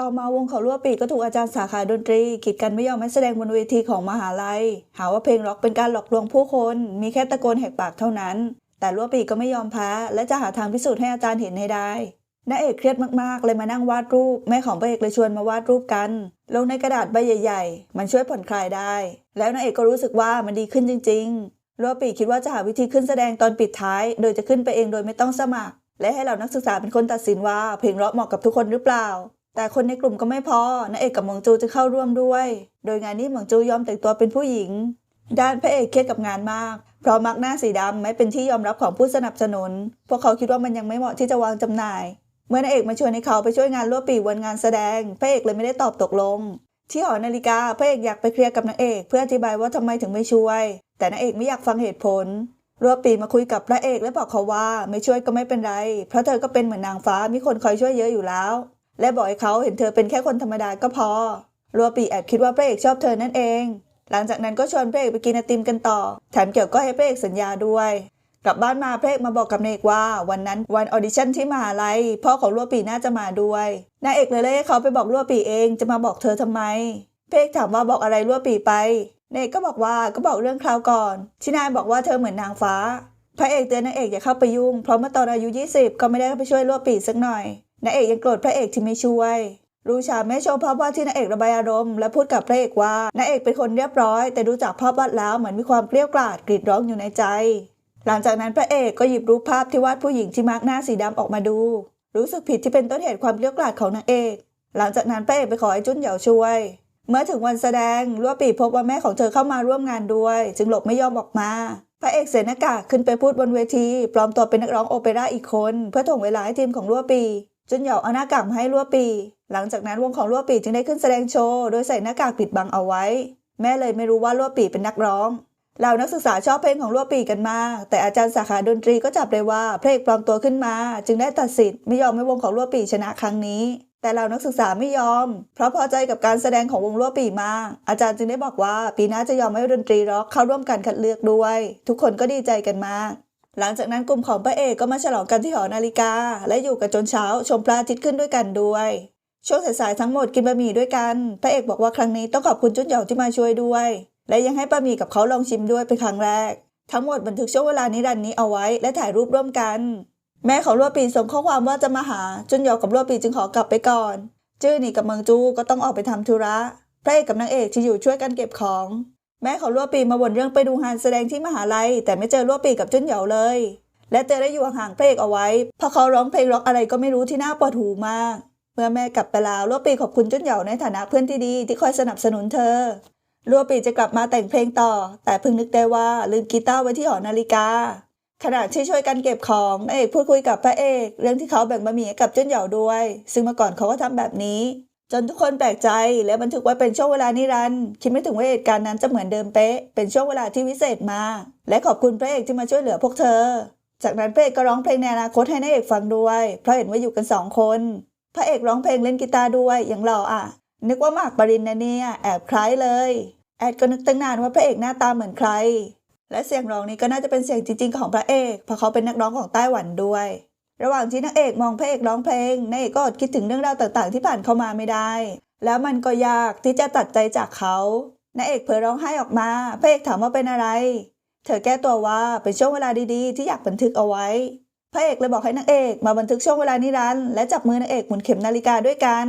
ต่อมาวงเขาลั่วปีก็ถูกอาจารย์สาขาดนตรีกีดกันไม่ยอมให้แสดงบนเวทีของมหาลัย หาว่าเพลงร็อกเป็นการหลอกลวงผู้คน มีแค่ตะโกนแหกปากเท่านั้น แต่ลั่วปีก็ไม่ยอมแพ้และจะหาทางพิสูจน์ให้อาจารย์เห็นให้ได้นาเอกเครียดมากๆ เลยมานั่งวาดรูป แม่ของพระเอกเลยชวนมาวาดรูปกัน ลงในกระดาษใบใหญ่ ๆ มันช่วยผ่อนคลายได้ แล้วนาเอกก็รู้สึกว่ามันดีขึ้นจริงๆลัวปีคิดว่าจะหาวิธีขึ้นแสดงตอนปิดท้าย โดยจะขึ้นไปเองโดยไม่ต้องสมัคร และให้เหล่านักศึกษาเป็นคนตัดสินว่าเพลงร็อกเหมาะกับทุกคนหรือเปล่า แต่คนในกลุ่มก็ไม่พอนางเอกกับหมงจูจะเข้าร่วมด้วย โดยงานนี้หมงจูยอมแต่งตัวเป็นผู้หญิง ด้านพระเอกเครียดกับงานมาก เพราะมักหน้าสีดำไม่เป็นที่ยอมรับของผู้สนับสนุน พวกเขาคิดว่ามันยังไม่เหมาะที่จะวางจำหน่าย เมื่อนางเอกมาชวนให้เขาไปช่วยงานรั่วปีวันงานแสดง พระเอกเลยไม่ได้ตอบตกลง ที่หอนาฬิกาพระเอกอยากไปเคลียร์กับนางเอกเพื่ออธิบายว่าทำไมถึงไม่ช่วย แต่นางเอกไม่อยากฟังเหตุผลรัวปีมาคุยกับพระเอกและบอกเขาว่าไม่ช่วยก็ไม่เป็นไร เพราะเธอก็เป็นเหมือนนางฟ้ามีคนคอยช่วยเยอะอยู่แล้ว และบอกให้เขาเห็นเธอเป็นแค่คนธรรมดาก็พอ รัวปีแอบคิดว่าพระเอกชอบเธอนั่นเอง หลังจากนั้นก็ชวนพระเอกไปกินไอติมกันต่อ แถมเกี่ยวก็ให้พระเอกสัญญาด้วย กลับบ้านมาพระเอกมาบอกกับนายเอกว่า วันนั้นวันออดิชั่นที่มหาลัยพ่อของรัวปีน่าจะมาด้วยนายเอกเลยเลยให้เขาไปบอกรัวปีเองจะมาบอกเธอทำไมพระเอกถามว่าบอกอะไรรัวปีไปนายเอกก็บอกว่าก็บอกเรื่องคราวก่อนที่นายบอกว่าเธอเหมือนนางฟ้าพระเอกเตือนนางเอกอย่าเข้าไปยุ่ง เพราะเมื่อตอนอายุ 20 ก็ไม่ได้เข้าไปช่วยรัวปีสักหน่อย นางเอกยังโกรธพระเอกที่ไม่ช่วยรู้ชาแม่ชมภาพวาดที่นางเอกระบายอารมณ์และพูดกับพระเอกว่านางเอกเป็นคนเรียบร้อย แต่ดูจากภาพวาดแล้วเหมือนมีความเกลี้ยวกล่อดกรีดร้องอยู่ในใจ หลังจากนั้นพระเอกก็หยิบรูปภาพที่วาดผู้หญิงที่มาร์กหน้าสีดำออกมาดู รู้สึกผิดที่เป็นต้นเหตุความเกลี้ยวกล่อดของนางเอก หลังจากนั้นพระเอกไปขอให้จุนเหยาช่วย เมื่อถึงวันแสดงลัวปีพบว่าแม่ของเธอเข้ามาร่วมงานด้วย จึงหลบไม่ยอมออกมา พระเอกเสนากาขึ้นไปพูดบนเวทีปลอมตัวเป็นนักร้องโอเปร่าอีกคน เพื่อถ่วงเวลาให้ทีมของลัวปี จนเหยาเอาหน้ากากมาให้ลัวปี หลังจากนั้นวงของลัวปีจึงได้ขึ้นแสดงโชว์ โดยใส่หน้ากากปิดบังเอาไว้ แม่เลยไม่รู้ว่าลัวปีเป็นนักร้องเหล่านักศึกษาชอบเพลงของลัวปีกันมาก แต่อาจารย์สาขาดนตรีก็จับได้ว่าเพลงปลอมตัวขึ้นมา จึงได้ตัดสินไม่ยอมให้วงของลัวปีชนะครั้งนี้ แต่เหล่านักศึกษาไม่ยอม เพราะพอใจกับการแสดงของวงลัวปีมาก อาจารย์จึงได้บอกว่าปีหน้าจะยอมให้ดนตรีร็อกเข้าร่วมการคัดเลือกด้วย ทุกคนก็ดีใจกันมาก หลังจากนั้นกลุ่มของพระเอกก็มาฉลองกันที่หอนาฬิกา และอยู่กันจนเช้าชมพระอาทิตย์ขึ้นด้วยกันด้วย ช่วงสายๆทั้งหมดกินบะหมี่ด้วยกัน พระเอกบอกว่าครั้งนี้ต้องขอบคุณจุนเหยาที่มาช่วยด้วย และยังให้บะหมี่กับเขาลองชิมด้วยเป็นครั้งแรก ทั้งหมดบันทึกช่วงเวลานิรันนี้เอาไว้และถ่ายรูปร่วมกัน แม่ของลัวปีส่งข้อความว่าจะมาหาจุนเหยากับลัวปีจึงขอกลับไปก่อน จื้อหนีกับเมืองจูก็ต้องออกไปทำธุระพระเอกกับนางเอกที่อยู่ช่วยกันเก็บของ แม่ของลัวปีมาบ่นเรื่องไปดูงานแสดงที่มหาลัย แต่ไม่เจอลัวปีกับจุนเหยาเลย และเจอได้อยู่ห่างๆพระเอาไว้เพราะเขาร้องเพลงร็อกอะไรก็ไม่รู้ที่น่าปวดหูมาก เมื่อแม่กลับไปล้วลัวปีขอบคุณจุนเหยาในฐานะเพื่อนที่ดีที่คอยสนับสนุนเธอลัวปีจะกลับมาแต่งเพลงต่อ แต่เพิ่งนึกได้ว่าลืมกีตาร์ไว้ที่หอนาฬิกาขณะที่ช่วยกันเก็บของเอกพูดคุยกับพระเอก เรื่องที่เขาแบ่งบะหมี่กับจุนเหยาด้วย ซึ่งเมื่อก่อนเขาก็ทำแบบนี้ จนทุกคนแปลกใจและบันทึกไว้เป็นช่วงเวลานิรันดร์คิดไม่ถึงว่าเหตุการณ์นั้นจะเหมือนเดิมเป๊ะ เป็นช่วงเวลาที่วิเศษมา และขอบคุณพระเอกที่มาช่วยเหลือพวกเธอ จากนั้นพระเอกก็ร้องเพลงในอนาคตให้นางเอกฟังด้วย เพราะเห็นว่าอยู่กันสองคน พระเอกร้องเพลงเล่นกีตาร์ด้วยอย่างหล่ออะ นึกว่าหมากปรินนะเนี่ยแอบคล้ายเลย แอดก็นึกตั้งนานว่าพระเอกหน้าตาเหมือนใคร และเสียงร้องนี้ก็น่าจะเป็นเสียงจริงๆของพระเอกเพราะเขาเป็นนักร้องของไต้หวันด้วย ระหว่างที่นางเอกมองพระเอกร้องเพลงนางเอกก็อดคิดถึงเรื่องราวต่างๆ ที่ผ่านเข้ามาไม่ได้ แล้วมันก็ยากที่จะตัดใจจากเขานางเอกเผลร้องไห้ออกมาพระเอกถามว่าเป็นอะไร เธอแก้ตัวว่าเป็นช่วงเวลาดีๆ ที่อยากบันทึกเอาไว้พระเอกเลยบอกให้นางเอกมาบันทึกช่วงเวลานิรันดร์และจับมือนางเอกหมุนเข็มนาฬิกาด้วยกัน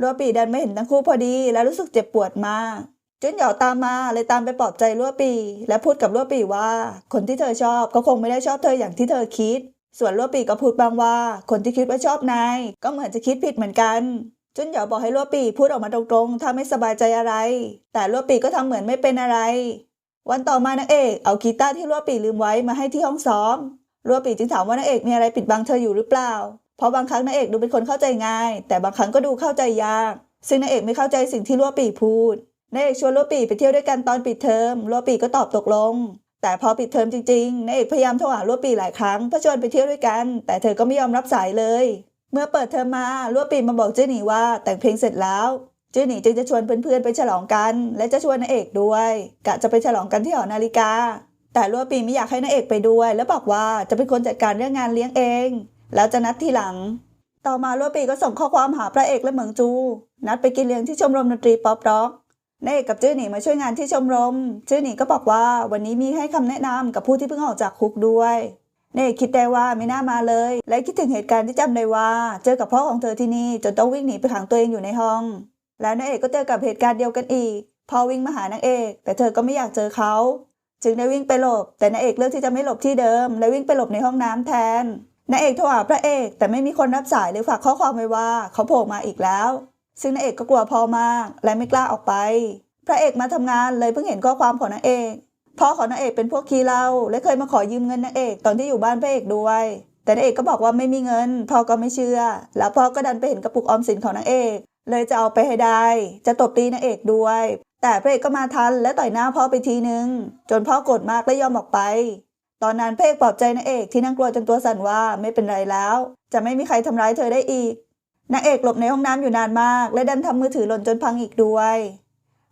รัวปีดันไม่เห็นทั้งคู่พอดี และรู้สึกเจ็บปวดมากจุนหยาตามมาเลยตามไปปลอบใจลัวปี และพูดกับลัวปีว่า คนที่เธอชอบก็คงไม่ได้ชอบเธออย่างที่เธอคิด ส่วนลัวปีก็พูดบางว่า คนที่คิดว่าชอบนายก็เหมือนจะคิดผิดเหมือนกันจุนเหยาบอกให้ลัวปีพูดออกมาตรงๆ ถ้าไม่สบายใจอะไร แต่ลัวปีก็ทำเหมือนไม่เป็นอะไร วันต่อมานางเอกเอากีตาร์ที่ลัวปีลืมไว้มาให้ที่ห้องซ้อมลัวปีจึงถามว่านางเอกมีอะไรปิดบังเธออยู่หรือเปล่า เพราะบางครั้งนางเอกดูเป็นคนเข้าใจง่าย แต่บางครั้งก็ดูเข้าใจยาก ซึ่งนางเอกไม่เข้าใจสิ่งที่ลัวปีพูดนายเอกชวนลัวปีไปเที่ยวด้วยกันตอนปิดเทอมลัวปีก็ตอบตกลง แต่พอปิดเทอมจริงๆนายเอกพยายามโทรหาลัวปีหลายครั้งเพื่อชวนไปเที่ยวด้วยกัน แต่เธอก็ไม่ยอมรับสายเลย เมื่อเปิดเทอมมาลัวปีมาบอกเจ้าหนีว่าแต่งเพลงเสร็จแล้วเจ้าหนีจึงจะชวนเพื่อนๆไปฉลองกัน และจะชวนนายเอกด้วยกะจะไปฉลองกันที่หอนาฬิกา แต่ลัวปีไม่อยากให้นายเอกไปด้วย แล้วบอกว่าจะเป็นคนจัดการเรื่องงานเลี้ยงเอง แล้วจะนัดทีหลัง ต่อมาลัวปีก็ส่งข้อความหาพระเอกและเหมิงจู นัดไปกินเลี้ยงที่ชมรมดนตรีป๊อปร็อก นายเอกกับจื้อหนีมาช่วยงานที่ชมรมจื้อหนีก็บอกว่าวันนี้มีให้คำแนะนำกับผู้ที่เพิ่งออกจากคุกด้วยนายเอกคิดได้ว่าไม่น่ามาเลย และคิดถึงเหตุการณ์ที่จำได้ว่า เจอกับพ่อของเธอที่นี่จนต้องวิ่งหนีไปขังตัวเองอยู่ในห้อง แล้วนายเอกก็เจอกับเหตุการณ์เดียวกันอีกพ่อวิ่งมาหานางเอก แต่เธอก็ไม่อยากเจอเขา จึงได้วิ่งไปหลบ แต่นายเอกเลือกที่จะไม่หลบที่เดิม และวิ่งไปหลบในห้องน้ำแทนนายเอกโทรหาพระเอก แต่ไม่มีคนรับสายหรือฝากข้อความไว้ว่า เขาโผล่มาอีกแล้ว ซึ่งนายเอกก็กลัวพ่อมากและไม่กล้าออกไป พระเอกมาทำงานเลยเพิ่งเห็นข้อความของนางเอกพ่อของนางเอกเป็นพวกขี้เหล้าและเคยมาขอยืมเงินนางเอกตอนที่อยู่บ้านพระเอกด้วย แต่นางเอกก็บอกว่าไม่มีเงิน พ่อก็ไม่เชื่อ แล้วพ่อก็ดันไปเห็นกระปุกออมสินของนางเอก เลยจะเอาไปให้ได้ จะตบตีนางเอกด้วย แต่พระเอกก็มาทันและต่อยหน้าพ่อไปทีนึง จนพ่อโกรธมากและยอมออกไป ตอนนั้นพระเอกปลอบใจนางเอกที่นั่งกลัวจนตัวสั่นว่าไม่เป็นไรแล้ว จะไม่มีใครทำร้ายเธอได้อีก นางเอกหลบในห้องน้ำอยู่นานมาก และดันทำมือถือหล่นจนพังอีกด้วย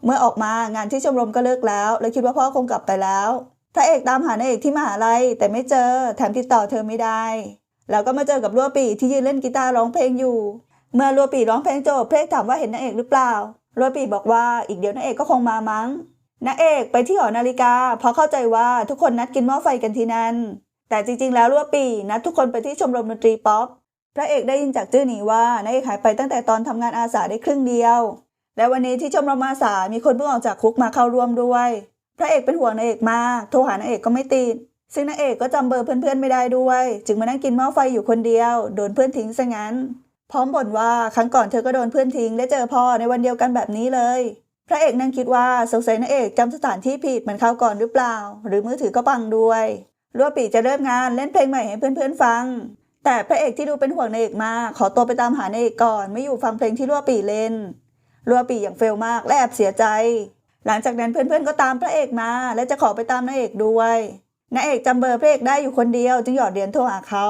เมื่อออกมางานที่ชมรมก็เลิกแล้ว และคิดว่าพ่อคงกลับไปแล้ว พระเอกตามหานางเอกที่มหาลัยแต่ไม่เจอ แถมติดต่อเธอไม่ได้ แล้วก็มาเจอกับลัวปีที่ยืนเล่นกีตาร์ร้องเพลงอยู่ เมื่อลัวปีร้องเพลงจบพระเอกถามว่าเห็นนางเอกหรือเปล่าลัวปีบอกว่าอีกเดี๋ยวนางเอกก็คงมามั้งนางเอกไปที่หอนาฬิกา เพราะเข้าใจว่าทุกคนนัดกินหม้อไฟกันที่นั่นแต่จริงๆแล้วลัวปีนัดทุกคนไปที่ชมรมดนตรีป๊อป พระเอกได้ยินจากจื้อหนีว่านางเอกหายไปตั้งแต่ตอนทำงานอาสาได้ครึ่งเดียว และวันนี้ที่ชมรมอาสา มีคนเพิ่งออกจากคุกมาเข้าร่วมด้วย พระเอกเป็นห่วงนางเอกมาก โทรหานางเอกก็ไม่ติด ซึ่งนางเอกก็จำเบอร์เพื่อนๆไม่ได้ด้วย จึงมานั่งกินหม้อไฟอยู่คนเดียว โดนเพื่อนทิ้งซะงั้น พร้อมบ่นว่าครั้งก่อนเธอก็โดนเพื่อนทิ้งและเจอพ่อในวันเดียวกันแบบนี้เลย พระเอกนั่งคิดว่าสงสัยนางเอกจำสถานที่ผิดเหมือนคราวก่อนหรือเปล่า หรือมือถือก็ปังด้วยรัวปีจะเริ่มงานเล่นเพลงใหม่ให้เพื่อนๆฟัง แต่พระเอกที่ดูเป็นห่วงนางเอกมาก ขอตัวไปตามหานางเอกก่อน ไม่อยู่ฟังเพลงที่รั่วปีเล่น รั่วปีอย่างเฟลมากและแอบเสียใจ หลังจากนั้นเพื่อนๆก็ตามพระเอกมา และจะขอไปตามนางเอกด้วยนางเอกจำเบอร์พระเอกได้อยู่คนเดียว จึงหยอดเหรียญโทรหาเขา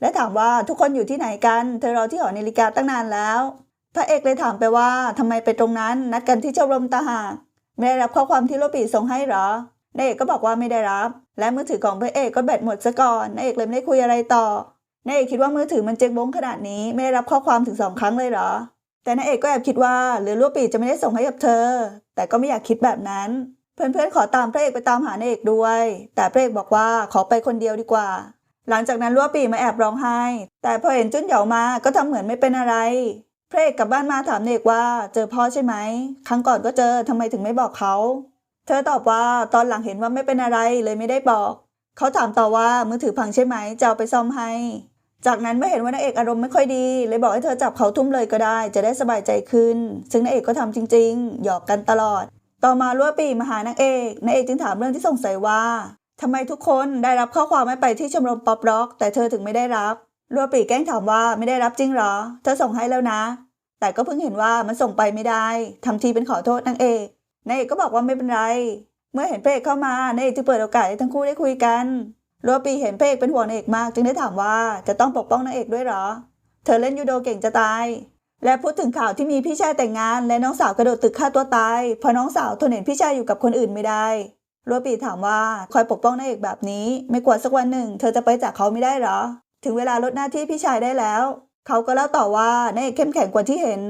และถามว่าทุกคนอยู่ที่ไหนกัน เธอรอที่หอนาฬิกาตั้งนานแล้ว พระเอกเลยถามไปว่าทำไมไปตรงนั้นนัดกันที่ชมรมตาหากไม่ได้รับข้อความที่รัวปีส่งให้หรอนางเอกก็บอกว่าไม่ได้รับ และมือถือของพระเอกก็แบตหมดซะก่อนนางเอกเลยไม่ได้คุยอะไรต่อ นางเอกคิดว่ามือถือมันเจ๊งบงขนาดนี้ไม่ได้รับข้อความถึงสองครั้งเลยเหรอ แต่นางเอกก็แอบคิดว่าหรือลูกปีจะไม่ได้ส่งให้กับเธอ แต่ก็ไม่อยากคิดแบบนั้น เพื่อนๆขอตามพระเอกไปตามหานางเอกด้วย แต่พระเอกบอกว่าขอไปคนเดียวดีกว่า หลังจากนั้นลัวปีมาแอบร้องไห้ แต่พอเห็นจุนเหยามาก็ทำเหมือนไม่เป็นอะไร พระเอกกลับบ้านมาถามนางเอกว่าเจอพ่อใช่ไหมครั้งก่อนก็เจอทำไมถึงไม่บอกเขาเธอตอบว่าตอนหลังเห็นว่าไม่เป็นอะไรเลยไม่ได้บอก เขาถามต่อว่ามือถือพังใช่ไหมจะเอาไปซ่อมให้ จากนั้นเมื่อเห็นว่านางเอกอารมณ์ไม่ค่อยดี เลยบอกให้เธอจับเขาทุ่มเลยก็ได้ จะได้สบายใจขึ้น ซึ่งนางเอกก็ทำจริง ๆ หยอกกันตลอด ต่อมาลัวปีมาหานางเอกนางเอกจึงถามเรื่องที่สงสัยว่าทำไมทุกคนได้รับข้อความไม่ไปที่ชมรมป๊อปร็อก แต่เธอถึงไม่ได้รับลัวปีแกล้งถามว่าไม่ได้รับจริงเหรอ เธอส่งให้แล้วนะ แต่ก็เพิ่งเห็นว่ามันส่งไปไม่ได้ทำทีเป็นขอโทษนางเอกนางเอกก็บอกว่าไม่เป็นไร เมื่อเห็นพระเอกเข้ามานางเอกจึงเปิดโอกาสให้ทั้งคู่ได้คุยกัน รัวปีเห็นพระเอกเป็นห่วงนางเอกมาก จึงได้ถามว่าจะต้องปกป้องนางเอกด้วยหรอ เธอเล่นยูโดเก่งจะตาย และพูดถึงข่าวที่มีพี่ชายแต่งงาน และน้องสาวกระโดดตึกฆ่าตัวตายเพราะน้องสาวทนเห็นพี่ชายอยู่กับคนอื่นไม่ได้รัวปีถามว่าคอยปกป้องนางเอกแบบนี้ ไม่กลัวสักวันหนึ่ง เธอจะไปจากเขาไม่ได้หรอ ถึงเวลาลดหน้าที่พี่ชายได้แล้ว เขาก็เล่าต่อว่านางเอกเข้มแข็งกว่าที่เห็น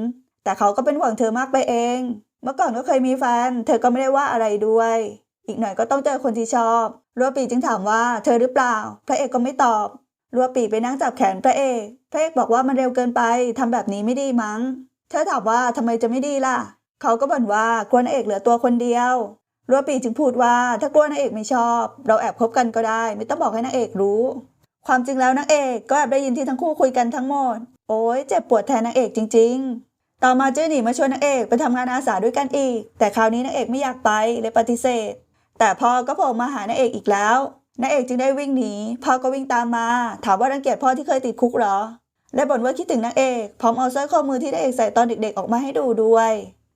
แต่เขาก็เป็นห่วงเธอมากไปเอง เมื่อก่อนก็เคยมีแฟน เธอก็ไม่ได้ว่าอะไรด้วย อีกหน่อยก็ต้องเจอคนที่ชอบ รัวปีจึงถามว่าเธอหรือเปล่า พระเอกก็ไม่ตอบรัวปีไปนั่งจับแขนพระเอก พระเอกบอกว่ามันเร็วเกินไปทำแบบนี้ไม่ดีมั้ง เธอถามว่าทำไมจะไม่ดีล่ะ เขาก็บ่นว่ากลัวนางเอกเหลือตัวคนเดียวรัวปีจึงพูดว่าถ้ากลัวนางเอกไม่ชอบ เราแอบคบกันก็ได้ ไม่ต้องบอกให้นางเอกรู้ ความจริงแล้วนางเอกก็แอบได้ยินที่ทั้งคู่คุยกันทั้งหมด โอ้ยเจ็บปวดแทนนางเอกจริง ๆ ต่อมาเจ้าหนีมาชวนนางเอกไปทำงานอาสาด้วยกันอีก แต่คราวนี้นางเอกไม่อยากไปเลยปฏิเสธ แต่พ่อก็โผล่มาหานางเอกอีกแล้วนางเอกจึงได้วิ่งหนีพ่อก็วิ่งตามมา ถามว่ารังเกียจพ่อที่เคยติดคุกเหรอ และบ่นว่าคิดถึงนางเอกพร้อมเอาสร้อยข้อมือที่นางเอกใส่ตอนเด็กๆออกมาให้ดูด้วย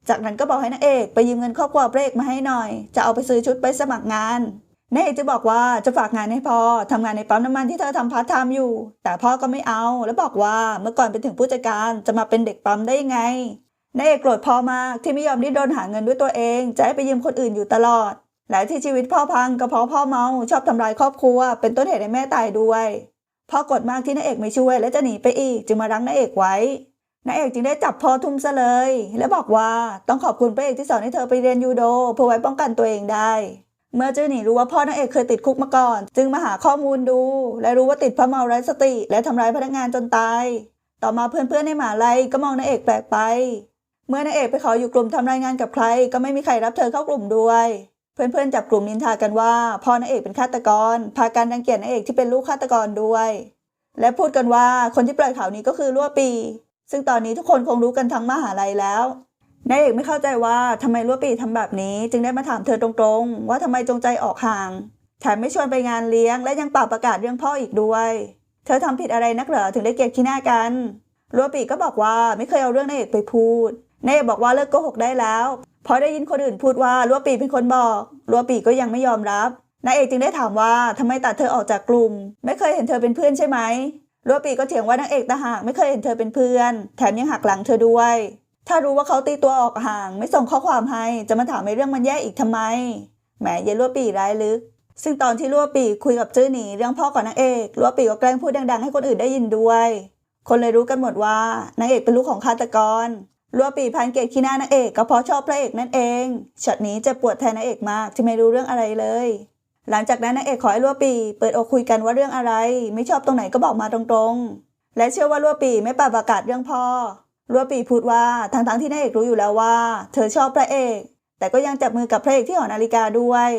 จากนั้นก็บอกให้นางเอกไปยืมเงินครอบครัวพระเอกมาให้หน่อย จะเอาไปซื้อชุดไปสมัครงานนางเอกจะบอกว่าจะฝากงานให้พ่อทำงานในปั๊มน้ำมันที่เธอทำพาร์ทไทม์อยู่ แต่พ่อก็ไม่เอา แล้วบอกว่าเมื่อก่อนเป็นถึงผู้จัดการจะมาเป็นเด็กปั๊มได้ยังไงนางเอกโกรธพ่อมากที่ไม่ยอมดิ้นรนหาเงินด้วยตัวเอง จะให้ไปยืมคนอื่นอยู่ตลอด และที่ชีวิตพ่อพังก็เพราะพ่อเมาชอบทำลายครอบครัว เป็นต้นเหตุให้แม่ตายด้วยพ่อกดมากที่นางเอกไม่ช่วย และจะหนีไปอีก จึงมารั้งนางเอกไว้นางเอกจึงได้จับพ่อทุ่มซะเลย และบอกว่าต้องขอบคุณพระเอกที่สอนให้เธอไปเรียนยูโดเพื่อไว้ป้องกันตัวเองได้ เมื่อเจ้าหนีรู้ว่าพ่อนางเอกเคยติดคุกมาก่อน จึงมาหาข้อมูลดู และรู้ว่าติดพระเมาไร้สติ และทำร้ายพนักงานจนตาย ต่อมาเพื่อนๆในหมาลัยก็มองนางเอกแปลกไป เมื่อนางเอกไปขออยู่กลุ่มทำรายงานกับใคร ก็ไม่มีใครรับเธอเข้ากลุ่มด้วย เพื่อนๆจับกลุ่มนินทากันว่าพ่อนางเอกเป็นฆาตกร พากันรังเกียจนางเอกที่เป็นลูกฆาตกรด้วย และพูดกันว่าคนที่ปล่อยข่าวนี้ก็คือลั่วปี ซึ่งตอนนี้ทุกคนคงรู้กันทั้งมหาลัยแล้วนายเอกไม่เข้าใจว่าทำไมลั่วปีทำแบบนี้ จึงได้มาถามเธอตรงๆ ว่าทำไมจงใจออกห่างแถมไม่ชวนไปงานเลี้ยง และยังเป่าประกาศเรื่องพ่ออีกด้วย เธอทำผิดอะไรนักเหรอถึงได้เกลียดขี้หน้ากันลั่วปีก็บอกว่าไม่เคยเอาเรื่องนายเอกไปพูดนายเอกบอกว่าเลิกโกหกได้แล้ว เพราะได้ยินคนอื่นพูดว่าลัวปีเป็นคนบอกลัวปีก็ยังไม่ยอมรับนายเอกจึงได้ถามว่าทำไมตัดเธอออกจากกลุ่ม ไม่เคยเห็นเธอเป็นเพื่อนใช่ไหมลัวปีก็เถียงว่านางเอกตาหากไม่เคยเห็นเธอเป็นเพื่อน แถมยังหักหลังเธอด้วย ถ้ารู้ว่าเขาตีตัวออกห่าง ไม่ส่งข้อความให้จะมาถามในเรื่องมันแย่อีกทำไมแหมเยายลัวปีร้ายลึก ซึ่งตอนที่ลัวปีคุยกับจื้อหนีเรื่องพ่อกับนางเอกลัวปีก็แกล้งพูดดังๆ ให้คนอื่นได้ยินด้วย คนเลยรู้กันหมดว่านางเอกเป็นลูกของฆาตกร ลัวปีพันเกตขี้หน้านางเอกก็เพราะชอบพระเอกนั่นเองช็อตนี้จะปวดแทนนางเอกมากที่ไม่รู้เรื่องอะไรเลย หลังจากนั้นนางเอกขอให้ลัวปี เปิดอกคุยกันว่าเรื่องอะไร ไม่ชอบตรงไหนก็บอกมาตรงๆ และเชื่อว่าลัวปีไม่ปาประกาศเรื่องพ่อลัวปีพูดว่าทั้งๆที่นางเอกรู้อยู่แล้วว่า เธอชอบพระเอก แต่ก็ยังจับมือกับพระเอกที่หอนาฬิกาด้วย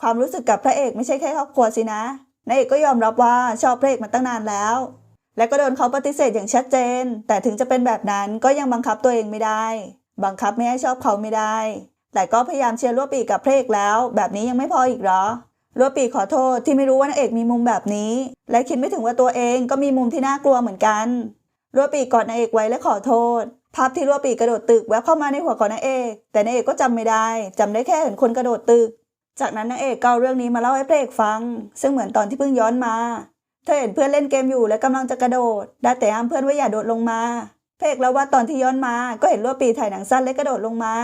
ความรู้สึกกับพระเอกไม่ใช่แค่ครอบครัวสินะนางเอกก็ยอมรับว่าชอบพระเอกมาตั้งนานแล้ว และก็โดนเขาปฏิเสธอย่างชัดเจน แต่ถึงจะเป็นแบบนั้นก็ยังบังคับตัวเองไม่ได้ บังคับไม่ให้ชอบเขาไม่ได้ แต่ก็พยายามเชียร์ลัวปีกับพระเอกแล้ว แบบนี้ยังไม่พออีกเหรอลัวปีขอโทษที่ไม่รู้ว่านางเอกมีมุมแบบนี้ และคิดไม่ถึงว่าตัวเองก็มีมุมที่น่ากลัวเหมือนกันลัวปีกอดนางเอกไว้และขอโทษ ภาพที่ลัวปีกระโดดตึกแวบเข้ามาในหัวของนางเอก แต่นางเอกก็จำไม่ได้จำได้แค่เห็นคนกระโดดตึก จากนั้นนางเอกก็เอาเรื่องนี้มาเล่าให้พระเอกฟัง ซึ่งเหมือนตอนที่เพิ่งย้อนมา เธอเห็นเพื่อนเล่นเกมอยู่และกำลังจะกระโดดด้แต่ห้ามเพื่อนว่าอย่าโดดลงมาพเอกเล่าว่าตอนที่ย้อนมาก็เห็นลัวปีถ่ายหนังสั้นและกระโดดลงมา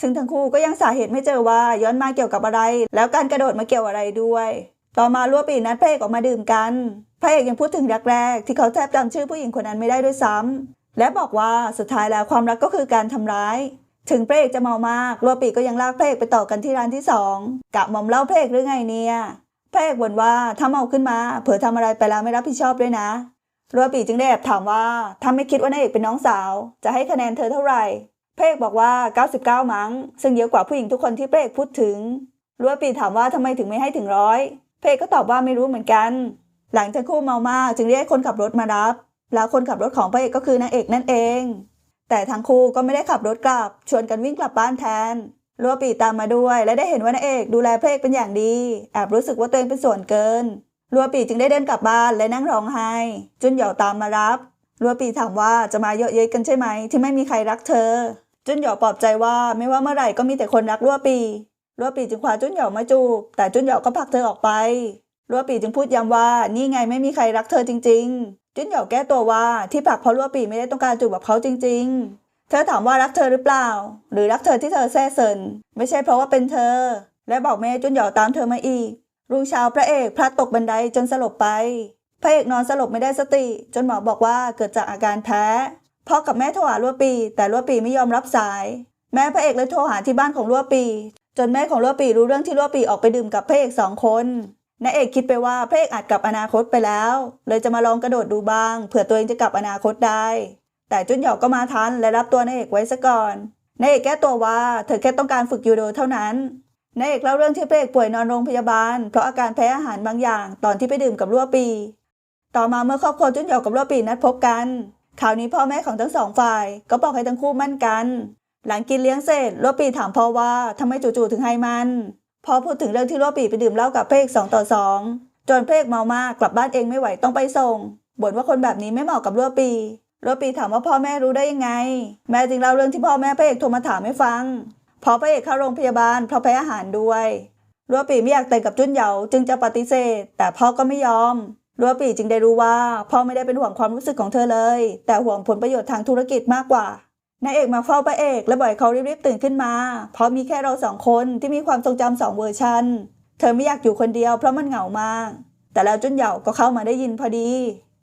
ซึ่งทั้งคู่ก็ยังสาเหตุไม่เจอว่าย้อนมาเกี่ยวกับอะไร แล้วการกระโดดมาเกี่ยวอะไรด้วย ต่อมาลัวปีนัดพระเอกออกมาดื่มกันพระเอกยังพูดถึงรักแรก ที่เขาแทบจำชื่อผู้หญิงคนนั้นไม่ได้ด้วยซ้ำและบอกว่าสุดท้ายแล้วความรักก็คือการทำร้ายถึงพระเอกจะเมามากลัวปีก็ยังลากพระเอกไปต่อกันที่ร้านที่สองกะหม่อมเล่าพระเอกหรือไงเนี่ย พระเอกบ่นว่าถ้าเมาขึ้นมา เผื่อทำอะไรไปแล้วไม่รับผิดชอบด้วยนะรัวปีจึงได้แอบถามว่าถ้าไม่คิดว่านางเอกเป็นน้องสาว จะให้คะแนนเธอเท่าไหร่พระเอกบอกว่า 99 มั้ง ซึ่งเยอะกว่าผู้หญิงทุกคนที่พระเอกพูดถึงรัวปีถามว่าทำไมถึงไม่ให้ถึงร้อยพระเอกก็ตอบว่าไม่รู้เหมือนกัน หลังจากคู่เมามากจึงเรียกคนขับรถมารับ แล้วคนขับรถของพระเอกก็คือนางเอกนั่นเอง แต่ทั้งคู่ก็ไม่ได้ขับรถกลับ ชวนกันวิ่งกลับบ้านแทน ลัวปีตามมาด้วย และได้เห็นว่านางเอกดูแลพระเอกเป็นอย่างดีแอบรู้สึกว่าตัวเองเป็นส่วนเกินลัวปีจึงได้เดินกลับบ้านและนั่งร้องไห้จุนเหยาตามมารับลัวปีถามว่าจะมาเยอะเย้ยกันใช่ไหม ที่ไม่มีใครรักเธอ จุนเหยาปลอบใจว่าไม่ว่าเมื่อไหร่ก็มีแต่คนรักลัวปีลัวปีจึงคว้าจุนเหยามาจูบแต่จุนเหยาก็ผลักเธอออกไปลัวปีจึงพูดย้ำว่านี่ไงไม่มีใครรักเธอจริง ๆ จุนเหยาแก้ตัวว่าที่ผลักเพราะลัวปีไม่ได้ต้องการจูบกับเขาจริง ๆ เธอถามว่ารักเธอหรือเปล่า หรือรักเธอที่เธอแซ่เซินไม่ใช่เพราะว่าเป็นเธอ และบอกแม่จุนหยาตามเธอมาอีก รุ่งเช้าพระเอกพลัดตกบันไดจนสลบไป พระเอกนอนสลบไม่ได้สติ จนหมอบอกว่าเกิดจากอาการแพ้พ่อกับแม่โทรหาลัวปี แต่ลัวปีไม่ยอมรับสาย แม่พระเอกเลยโทรหาที่บ้านของลัวปี จนแม่ของลัวปีรู้เรื่องที่ลัวปีออกไปดื่มกับพระเอกสองคนนายเอกคิดไปว่าพระเอกอาจกลับอนาคตไปแล้ว เลยจะมาลองกระโดดดูบ้างเผื่อตัวเองจะกลับอนาคตได้ แต่จุนหยาก็มาทันและรับตัวนายเอกไว้ซะก่อนนายเอกแก้ตัวว่าเธอแค่ต้องการฝึกยูโดเท่านั้นนายเอกเล่าเรื่องที่พระเอกป่วยนอนโรงพยาบาล เพราะอาการแพ้อาหารบางอย่างตอนที่ไปดื่มกับลัวปี ต่อมาเมื่อครอบครัวจุนหยากับลัวปีนัดพบกันคราวนี้พ่อแม่ของทั้งสองฝ่าย ก็บอกให้ทั้งคู่มั่นกัน หลังกินเลี้ยงเสร็จลัวปีถามพ่อว่าทำไมจู่ๆถึงให้มันพ่อพูดถึงเรื่องที่ลัวปีไปดื่มเหล้ากับพระเอกสองต่อสองจนพระเอกเมามากกลับบ้านเองไม่ไหวต้องไปส่งบ่นว่าคนแบบนี้ไม่เหมาะกับลัวปี ลัวปีถามว่าพ่อแม่รู้ได้ยังไง แม่จึงเล่าเรื่องที่พ่อแม่พระเอกโทรมาถามให้ฟัง พอพระเอกเข้าโรงพยาบาลเพราะแพ้อาหารด้วยลัวปีไม่อยากแต่งกับจุนเหยาจึงจะปฏิเสธ แต่พ่อก็ไม่ยอมลัวปีจึงได้รู้ว่า พ่อไม่ได้เป็นห่วงความรู้สึกของเธอเลย แต่ห่วงผลประโยชน์ทางธุรกิจมากกว่านายเอกมาเฝ้าพระเอกและบ่อยเขารีบๆตื่นขึ้นมา เพราะมีแค่เราสองคนที่มีความทรงจำสองเวอร์ชันเธอไม่อยากอยู่คนเดียวเพราะมันเหงามาก แต่แล้วจุนเหยาก็เข้ามาได้ยินพอดี